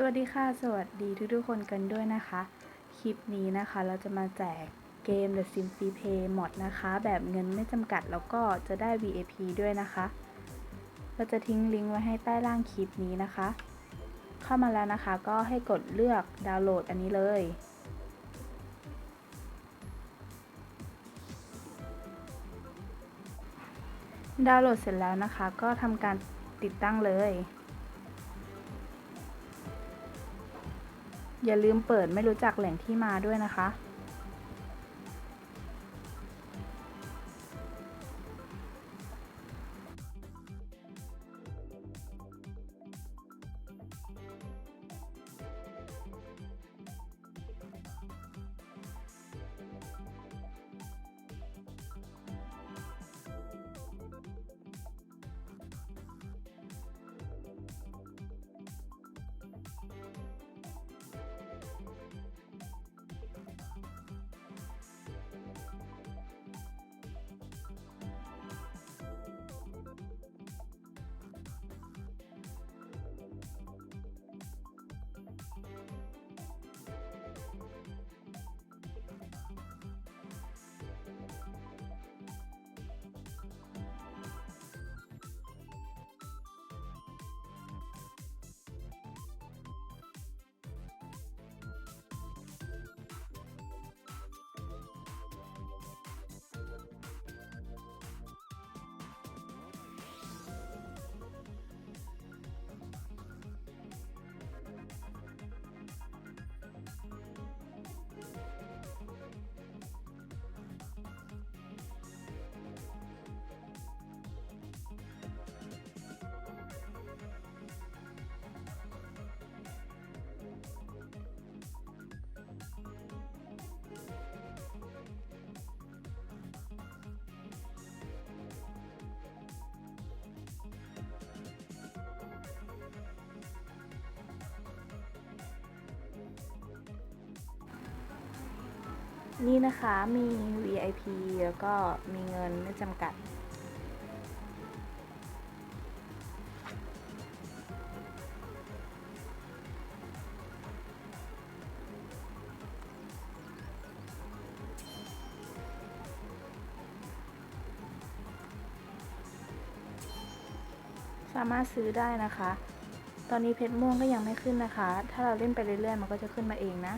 สวัสดีค่ะ สวัสดีทุกๆคนกันด้วยนะคะ คลิปนี้นะคะเราจะมาแจกเกม The Sims Free Play Mod นะคะ แบบเงินไม่จำกัดแล้วก็จะได้ VIP ด้วยนะคะ เราจะทิ้งลิงก์ไว้ให้ใต้ล่างคลิปนี้นะคะ เข้ามาแล้วนะคะก็ให้กดเลือกดาวน์โหลดอันนี้เลย ดาวน์โหลดเสร็จแล้วนะคะ ก็ทำการติดตั้งเลย อย่าลืมเปิดไม่รู้จักแหล่งที่มาด้วยนะคะ นี่นะคะมี VIP แล้วก็มีเงินไม่จำกัด สามารถซื้อได้นะคะ ตอนนี้เพชรม่วงก็ยังไม่ขึ้นนะคะ ถ้าเราเล่นไปเรื่อยๆ มันก็จะขึ้นมาเองนะ